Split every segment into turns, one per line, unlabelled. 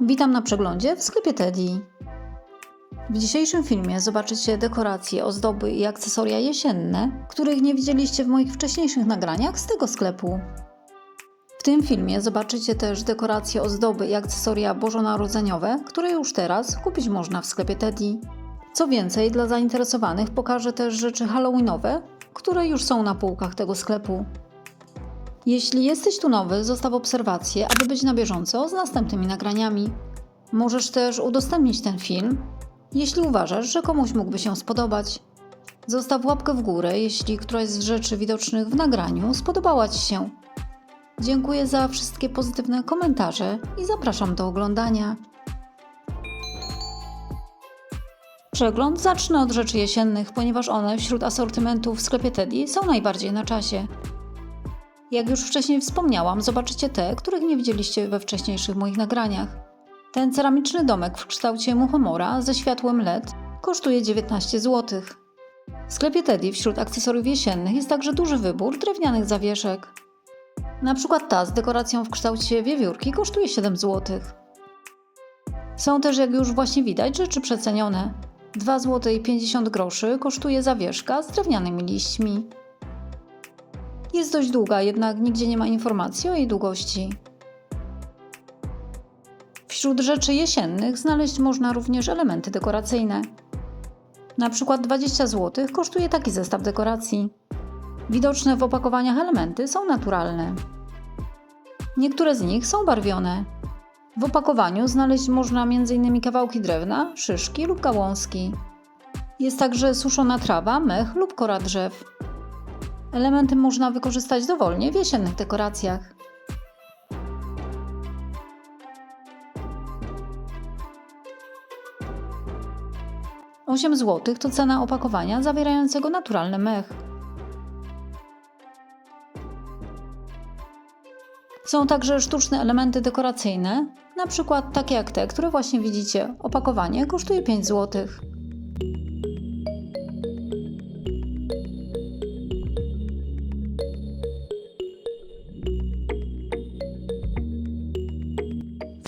Witam na przeglądzie w sklepie Teddy. W dzisiejszym filmie zobaczycie dekoracje, ozdoby i akcesoria jesienne, których nie widzieliście w moich wcześniejszych nagraniach z tego sklepu. W tym filmie zobaczycie też dekoracje, ozdoby i akcesoria bożonarodzeniowe, które już teraz kupić można w sklepie Teddy. Co więcej, dla zainteresowanych pokażę też rzeczy halloweenowe, które już są na półkach tego sklepu. Jeśli jesteś tu nowy, zostaw obserwację, aby być na bieżąco z następnymi nagraniami. Możesz też udostępnić ten film, jeśli uważasz, że komuś mógłby się spodobać. Zostaw łapkę w górę, jeśli któraś z rzeczy widocznych w nagraniu spodobała Ci się. Dziękuję za wszystkie pozytywne komentarze i zapraszam do oglądania. Przegląd zacznę od rzeczy jesiennych, ponieważ one wśród asortymentu w sklepie Teddy są najbardziej na czasie. Jak już wcześniej wspomniałam, zobaczycie te, których nie widzieliście we wcześniejszych moich nagraniach. Ten ceramiczny domek w kształcie muchomora ze światłem LED kosztuje 19 zł. W sklepie Teddy wśród akcesoriów jesiennych jest także duży wybór drewnianych zawieszek. Na przykład ta z dekoracją w kształcie wiewiórki kosztuje 7 zł. Są też, jak już właśnie widać, rzeczy przecenione. 2 zł i 50 groszy kosztuje zawieszka z drewnianymi liśćmi. Jest dość długa, jednak nigdzie nie ma informacji o jej długości. Wśród rzeczy jesiennych znaleźć można również elementy dekoracyjne. Na przykład 20 zł kosztuje taki zestaw dekoracji. Widoczne w opakowaniach elementy są naturalne. Niektóre z nich są barwione. W opakowaniu znaleźć można m.in. kawałki drewna, szyszki lub gałązki. Jest także suszona trawa, mech lub kora drzew. Elementy można wykorzystać dowolnie w jesiennych dekoracjach. Osiem zł to cena opakowania zawierającego naturalny mech. Są także sztuczne elementy dekoracyjne, na przykład takie jak te, które właśnie widzicie. Opakowanie kosztuje 5 zł.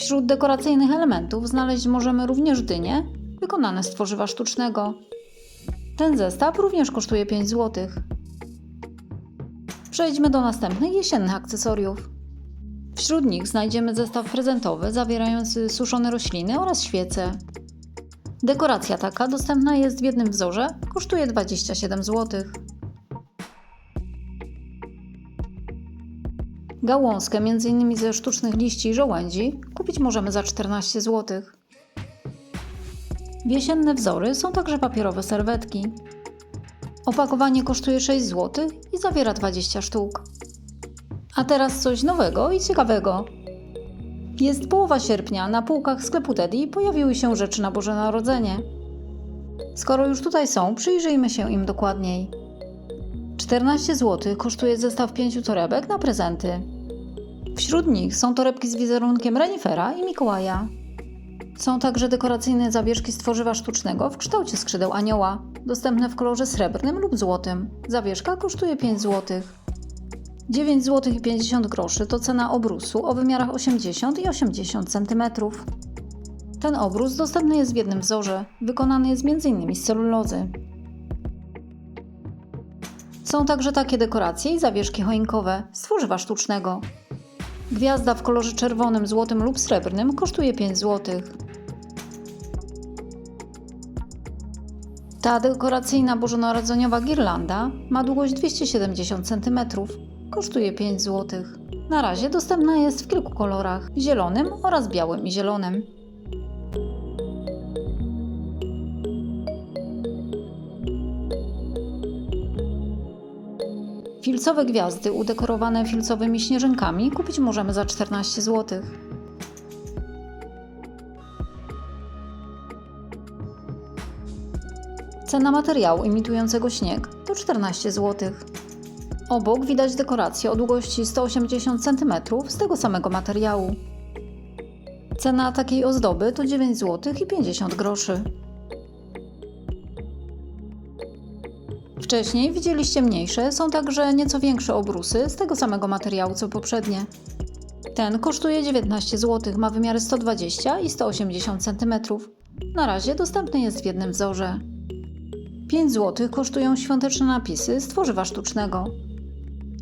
Wśród dekoracyjnych elementów znaleźć możemy również dynie wykonane z tworzywa sztucznego. Ten zestaw również kosztuje 5 zł. Przejdźmy do następnych jesiennych akcesoriów. Wśród nich znajdziemy zestaw prezentowy zawierający suszone rośliny oraz świece. Dekoracja taka dostępna jest w jednym wzorze, kosztuje 27 zł. Gałązkę m.in. ze sztucznych liści żołędzi kupić możemy za 14 zł. Jesienne wzory są także papierowe serwetki. Opakowanie kosztuje 6 zł i zawiera 20 sztuk. A teraz coś nowego i ciekawego. Jest połowa sierpnia, na półkach sklepu Teddy pojawiły się rzeczy na Boże Narodzenie. Skoro już tutaj są, przyjrzyjmy się im dokładniej. 14 zł kosztuje zestaw 5 torebek na prezenty. Wśród nich są torebki z wizerunkiem renifera i Mikołaja. Są także dekoracyjne zawieszki z tworzywa sztucznego w kształcie skrzydeł anioła, dostępne w kolorze srebrnym lub złotym. Zawieszka kosztuje 5 zł. 9 zł i 50 groszy to cena obrusu o wymiarach 80 i 80 cm. Ten obrus dostępny jest w jednym wzorze, wykonany jest m.in. z celulozy. Są także takie dekoracje i zawieszki choinkowe z tworzywa sztucznego. Gwiazda w kolorze czerwonym, złotym lub srebrnym kosztuje 5 zł. Ta dekoracyjna bożonarodzeniowa girlanda ma długość 270 cm. Kosztuje 5 zł. Na razie dostępna jest w kilku kolorach: zielonym oraz białym i zielonym. Filcowe gwiazdy udekorowane filcowymi śnieżynkami kupić możemy za 14 zł. Cena materiału imitującego śnieg to 14 zł. Obok widać dekorację o długości 180 cm z tego samego materiału. Cena takiej ozdoby to 9 zł i 50 groszy. Wcześniej widzieliście mniejsze, są także nieco większe obrusy z tego samego materiału co poprzednie. Ten kosztuje 19 zł, ma wymiary 120 i 180 cm. Na razie dostępny jest w jednym wzorze. 5 zł kosztują świąteczne napisy z tworzywa sztucznego.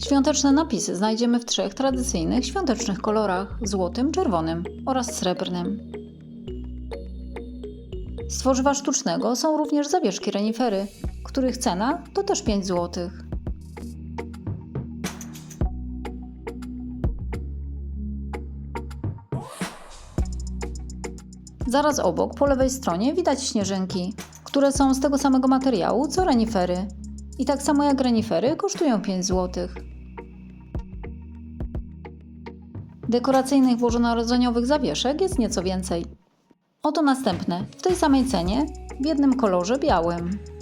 Świąteczne napisy znajdziemy w trzech tradycyjnych świątecznych kolorach: złotym, czerwonym oraz srebrnym. Z tworzywa sztucznego są również zawieszki renifery, których cena to też 5 zł. Zaraz obok, po lewej stronie, widać śnieżynki, które są z tego samego materiału co renifery. I tak samo jak renifery kosztują 5 zł. Dekoracyjnych bożonarodzeniowych zawieszek jest nieco więcej. Oto następne, w tej samej cenie, w jednym kolorze białym.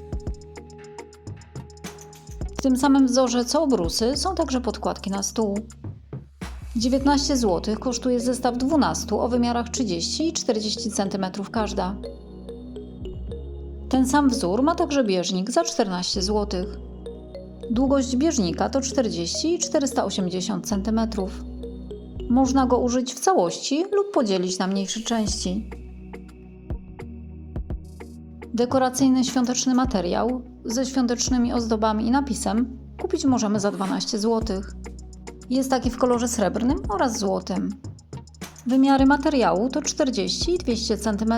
W tym samym wzorze co obrusy są także podkładki na stół. 19 zł kosztuje zestaw 12 o wymiarach 30 i 40 cm każda. Ten sam wzór ma także bieżnik za 14 zł. Długość bieżnika to 40 i 480 cm. Można go użyć w całości lub podzielić na mniejsze części. Dekoracyjny świąteczny materiał ze świątecznymi ozdobami i napisem kupić możemy za 12 zł. Jest taki w kolorze srebrnym oraz złotym. Wymiary materiału to 40 i 200 cm.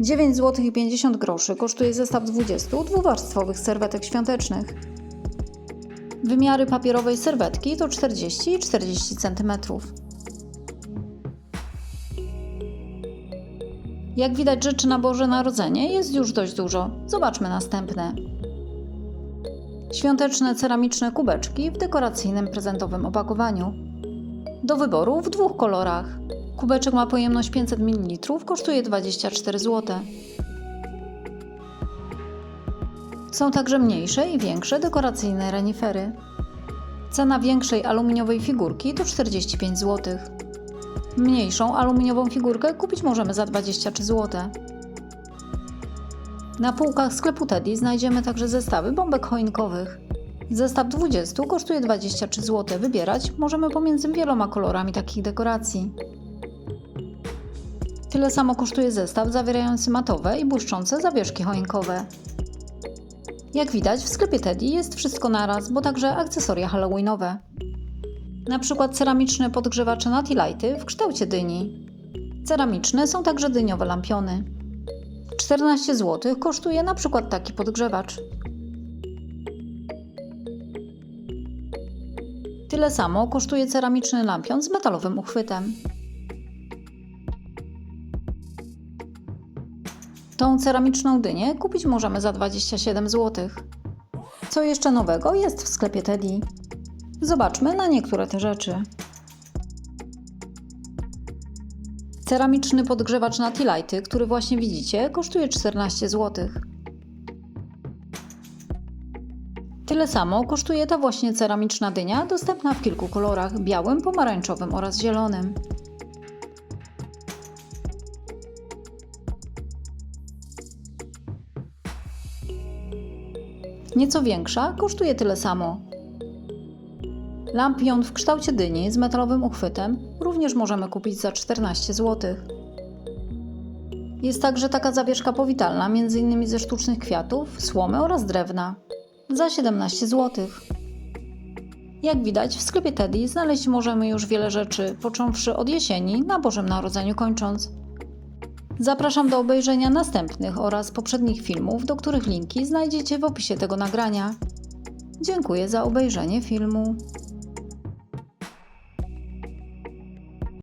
Dziewięć zł i 50 groszy kosztuje zestaw 20 dwuwarstwowych serwetek świątecznych. Wymiary papierowej serwetki to 40 i 40 cm. Jak widać, rzeczy na Boże Narodzenie jest już dość dużo. Zobaczmy następne. Świąteczne ceramiczne kubeczki w dekoracyjnym prezentowym opakowaniu. Do wyboru w dwóch kolorach. Kubeczek ma pojemność 500 ml, kosztuje 24 zł. Są także mniejsze i większe dekoracyjne renifery. Cena większej aluminiowej figurki to 45 zł. Mniejszą aluminiową figurkę kupić możemy za 23 zł. Na półkach sklepu Teddy znajdziemy także zestawy bombek choinkowych. Zestaw 20 kosztuje 23 zł. Wybierać możemy pomiędzy wieloma kolorami takich dekoracji. Tyle samo kosztuje zestaw zawierający matowe i błyszczące zawieszki choinkowe. Jak widać, w sklepie Teddy jest wszystko naraz, bo także akcesoria halloweenowe. Przykład ceramiczne podgrzewacze na lighty w kształcie dyni. Ceramiczne są także dyniowe lampiony. 14 zł kosztuje przykład taki podgrzewacz. Tyle samo kosztuje ceramiczny lampion z metalowym uchwytem. Tą ceramiczną dynię kupić możemy za 27 zł. Co jeszcze nowego jest w sklepie Teddy? Zobaczmy na niektóre te rzeczy. Ceramiczny podgrzewacz na T-Lighty, który właśnie widzicie, kosztuje 14 zł. Tyle samo kosztuje ta właśnie ceramiczna dynia, dostępna w kilku kolorach: białym, pomarańczowym oraz zielonym. Nieco większa kosztuje tyle samo. Lampion w kształcie dyni z metalowym uchwytem również możemy kupić za 14 zł. Jest także taka zawieszka powitalna, m.in. ze sztucznych kwiatów, słomy oraz drewna, za 17 zł. Jak widać, w sklepie Teddy znaleźć możemy już wiele rzeczy, począwszy od jesieni, na Bożym Narodzeniu kończąc. Zapraszam do obejrzenia następnych oraz poprzednich filmów, do których linki znajdziecie w opisie tego nagrania. Dziękuję za obejrzenie filmu.